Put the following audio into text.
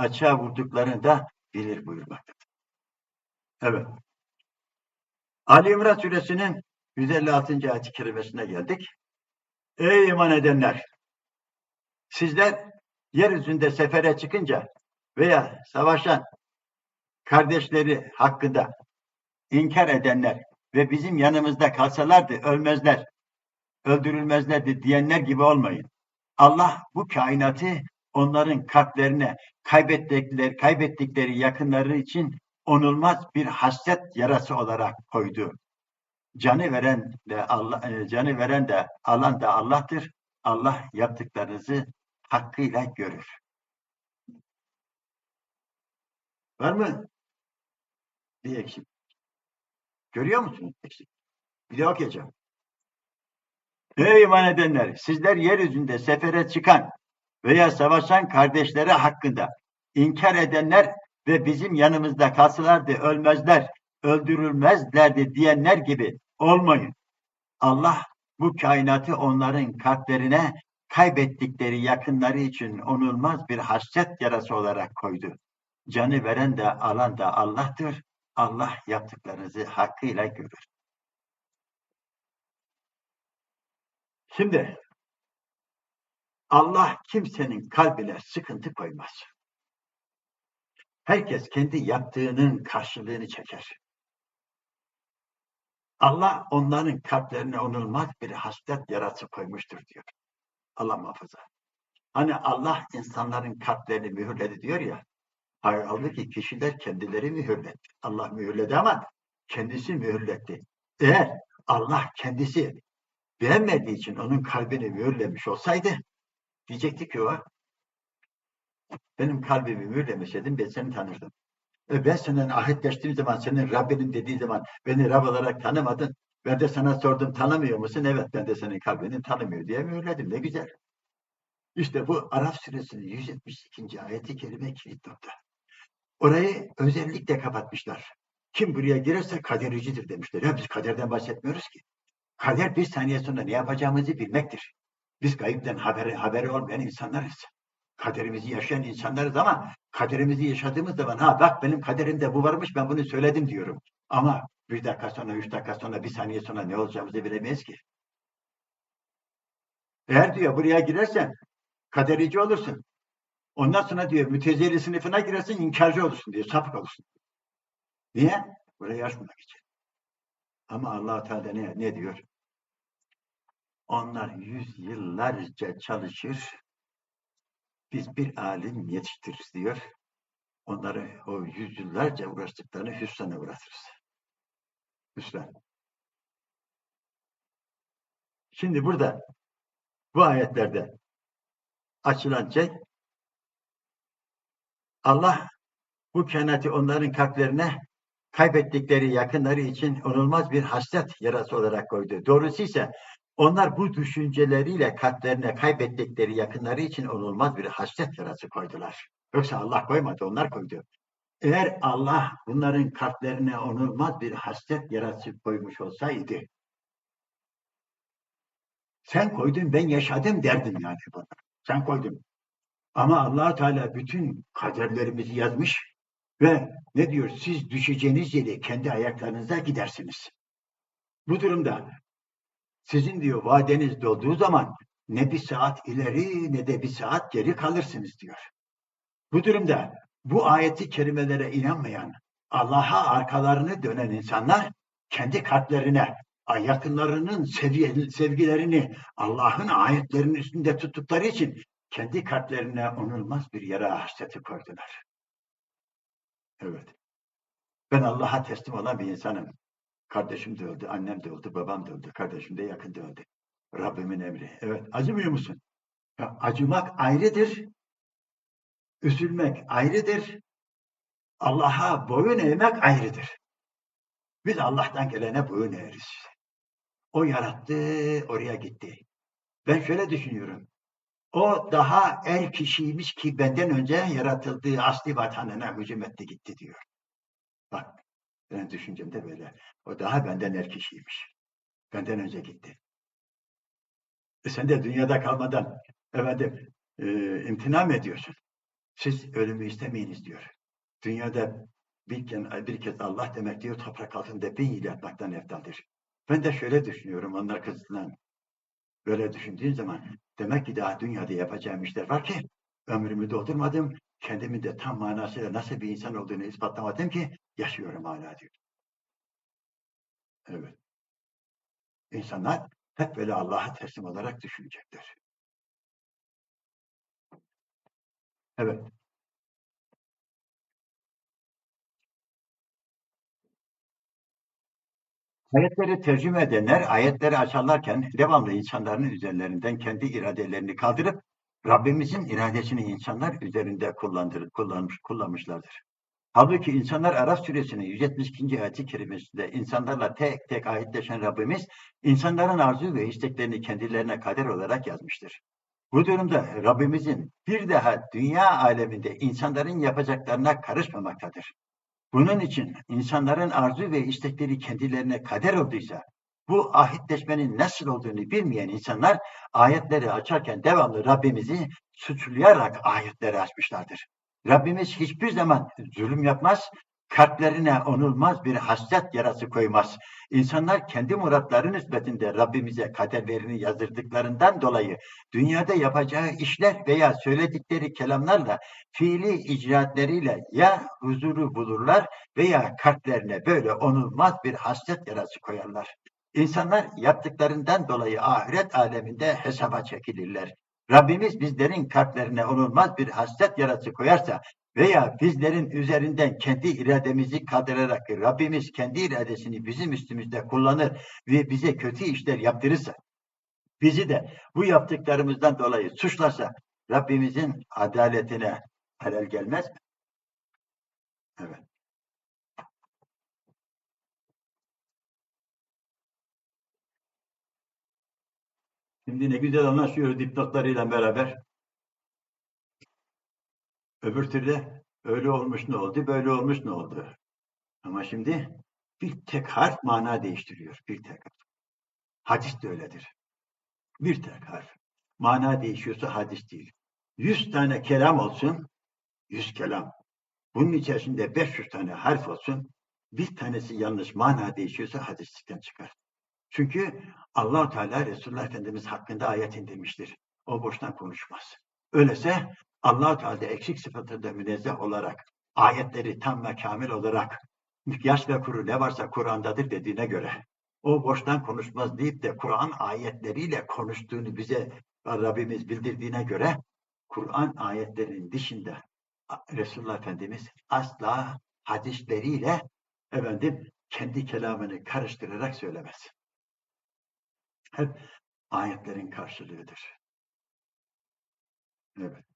açığa vurduklarını da bilir buyurmaktadır. Evet. Ali İmran suresinin 156. ayet-i kerimesine geldik. Ey iman edenler! Sizler yeryüzünde sefere çıkınca veya savaşan kardeşleri hakkında inkar edenler ve bizim yanımızda kalsalardı ölmezler, öldürülmezlerdi diyenler gibi olmayın. Allah bu kainatı onların kalplerine kaybettikleri, kaybettikleri yakınları için onulmaz bir hasret yarası olarak koydu. Canı veren de Allah, e, canı veren de alan da Allah'tır. Allah yaptıklarınızı hakkıyla görür. Var mı? Bir eksik. Görüyor musunuz eksik? Bir de okuyacağım. Ey iman edenler! Sizler yeryüzünde sefere çıkan veya savaşan kardeşleri hakkında inkar edenler ve bizim yanımızda kalsalardı ölmezler, öldürülmezlerdi diyenler gibi olmayın. Allah bu kainatı onların kalplerine kaybettikleri yakınları için onulmaz bir hasret yarası olarak koydu. Canı veren de alan da Allah'tır. Allah yaptıklarınızı hakkıyla görür. Şimdi Allah kimsenin kalbine sıkıntı koymaz. Herkes kendi yaptığının karşılığını çeker. Allah onların kalplerine onulmaz bir hasret yarası koymuştur diyor. Allah muhafaza. Hani Allah insanların kalplerini mühürledi diyor ya. Halbuki kişiler kendileri mühürletti. Allah mühürledi ama kendisi mühürletti. Eğer Allah kendisi beğenmediği için onun kalbini mühürlemiş olsaydı diyecekti ki o benim kalbimi mühürlemeseydin ben seni tanırdım. E ben seninle ahitleştiğim zaman senin Rabbinin dediği zaman beni Rab olarak tanımadın. Ben de sana sordum tanımıyor musun? Evet ben de senin kalbini tanımıyor diye mühürledim. Ne güzel. İşte bu Araf suresinin 172. ayeti kelime kilit nokta. Orayı özellikle kapatmışlar. Kim buraya girerse kadericidir demişler. Ya biz kaderden bahsetmiyoruz ki. Kader bir saniye sonra ne yapacağımızı bilmektir. Biz gayipten haberi, haberi olmayan insanlarız. Kaderimizi yaşayan insanlarız ama kaderimizi yaşadığımız zaman ha bak benim kaderimde bu varmış ben bunu söyledim diyorum. Ama bir dakika sonra, üç dakika sonra, bir saniye sonra ne olacağımızı bilemeyiz ki. Eğer diyor buraya girersen kaderici olursun. Ondan sonra diyor mütezeli sınıfına girersin inkarcı olursun diyor, sapık olursun. Niye? Burayı aşmamak için. Ama allah Teala ne, ne diyor? Onlar yüz yıllarca çalışır, biz bir alim yetiştiririz diyor. Onları o yüzyıllarca uğraştıklarını hüsrana uğratırız. Hüsran. Şimdi burada bu ayetlerde açılan şey Allah bu kainatı onların kalplerine kaybettikleri yakınları için onulmaz bir hasret yarası olarak koydu. Doğrusu ise onlar bu düşünceleriyle kalplerine kaybettikleri yakınları için onulmaz bir hasret yarası koydular. Yoksa Allah koymadı, onlar koydu. Eğer Allah bunların kalplerine onulmaz bir hasret yarası koymuş olsaydı, sen koydun ben yaşadım derdim yani bana. Sen koydun. Ama allah Teala bütün kaderlerimizi yazmış ve ne diyor? Siz düşeceğiniz yere kendi ayaklarınıza gidersiniz. Bu durumda sizin diyor vadeniz dolduğu zaman ne bir saat ileri ne de bir saat geri kalırsınız diyor. Bu durumda bu ayeti kerimelere inanmayan, Allah'a arkalarını dönen insanlar kendi kalplerine, yakınlarının sevgilerini Allah'ın ayetlerinin üstünde tuttukları için kendi kalplerine onulmaz bir yara hasreti koydular. Evet. Ben Allah'a teslim olan bir insanım. Kardeşim de öldü, annem de öldü, babam da öldü, kardeşim de yakında öldü. Rabbimin emri. Evet, acımıyor musun? Ya, acımak ayrıdır. Üzülmek ayrıdır. Allah'a boyun eğmek ayrıdır. Biz Allah'tan gelene boyun eğeriz. O yarattı, oraya gitti. Ben şöyle düşünüyorum. O daha er kişiymiş ki benden önce yaratıldığı asli vatanına hücum etti gitti diyor. Benim düşüncem de böyle. O daha benden er kişiymiş. Benden önce gitti. E sen de dünyada kalmadan efendim e, imtina mı ediyorsun? Siz ölümü istemeyiniz diyor. Dünyada bir, bir kez Allah demek diyor toprak altında bin yıl yatmaktan eftaldir. Ben de şöyle düşünüyorum onlar kızından. Böyle düşündüğün zaman demek ki daha dünyada yapacağım işler var ki ömrümü doldurmadım. Kendimi de tam manasıyla nasıl bir insan olduğunu ispatlamadım ki yaşıyorum hala diyor. Evet. İnsanlar hep böyle Allah'a teslim olarak düşünecekler. Evet. Ayetleri tercüme edenler ayetleri açarlarken devamlı insanların üzerlerinden kendi iradelerini kaldırıp Rabbimizin iradesini insanlar üzerinde kullandırıp kullanmış, kullanmışlardır. Halbuki insanlar Araf suresinin 172. ayeti kerimesinde insanlarla tek tek ayetleşen Rabbimiz insanların arzu ve isteklerini kendilerine kader olarak yazmıştır. Bu durumda Rabbimizin bir daha dünya aleminde insanların yapacaklarına karışmamaktadır. Bunun için insanların arzu ve istekleri kendilerine kader olduysa, bu ahitleşmenin nasıl olduğunu bilmeyen insanlar ayetleri açarken devamlı Rabbimizi suçlayarak ayetleri açmışlardır. Rabbimiz hiçbir zaman zulüm yapmaz, kalplerine onulmaz bir hasret yarası koymaz. İnsanlar kendi muratları nispetinde Rabbimize kaderlerini yazdırdıklarından dolayı dünyada yapacağı işler veya söyledikleri kelamlarla, fiili icraatleriyle ya huzuru bulurlar veya kalplerine böyle onulmaz bir hasret yarası koyarlar. İnsanlar yaptıklarından dolayı ahiret aleminde hesaba çekilirler. Rabbimiz bizlerin kalplerine onulmaz bir hasret yarası koyarsa veya bizlerin üzerinden kendi irademizi kaldırarak Rabbimiz kendi iradesini bizim üstümüzde kullanır ve bize kötü işler yaptırırsa, bizi de bu yaptıklarımızdan dolayı suçlarsa Rabbimizin adaletine halel gelmez mi? Evet. Şimdi ne güzel anlaşıyoruz dipnotlarıyla beraber. Öbür türlü öyle olmuş ne oldu, böyle olmuş ne oldu. Ama şimdi bir tek harf mana değiştiriyor. Bir tek harf. Hadis de öyledir. Bir tek harf. Mana değişiyorsa hadis değil. Yüz tane kelam olsun, yüz kelam. Bunun içerisinde 500 tane harf olsun, bir tanesi yanlış mana değişiyorsa hadislikten çıkar. Çünkü allah Teala Resulullah Efendimiz hakkında ayet indirmiştir. O boştan konuşmaz. Öylese allah Teala eksik sıfatında münezzeh olarak ayetleri tam ve kamil olarak yaş ve kuru ne varsa Kur'an'dadır dediğine göre o boştan konuşmaz deyip de Kur'an ayetleriyle konuştuğunu bize Rabbimiz bildirdiğine göre Kur'an ayetlerinin dışında Resulullah Efendimiz asla hadisleriyle efendim kendi kelamını karıştırarak söylemez. Hep ayetlerin karşılığıdır. Evet.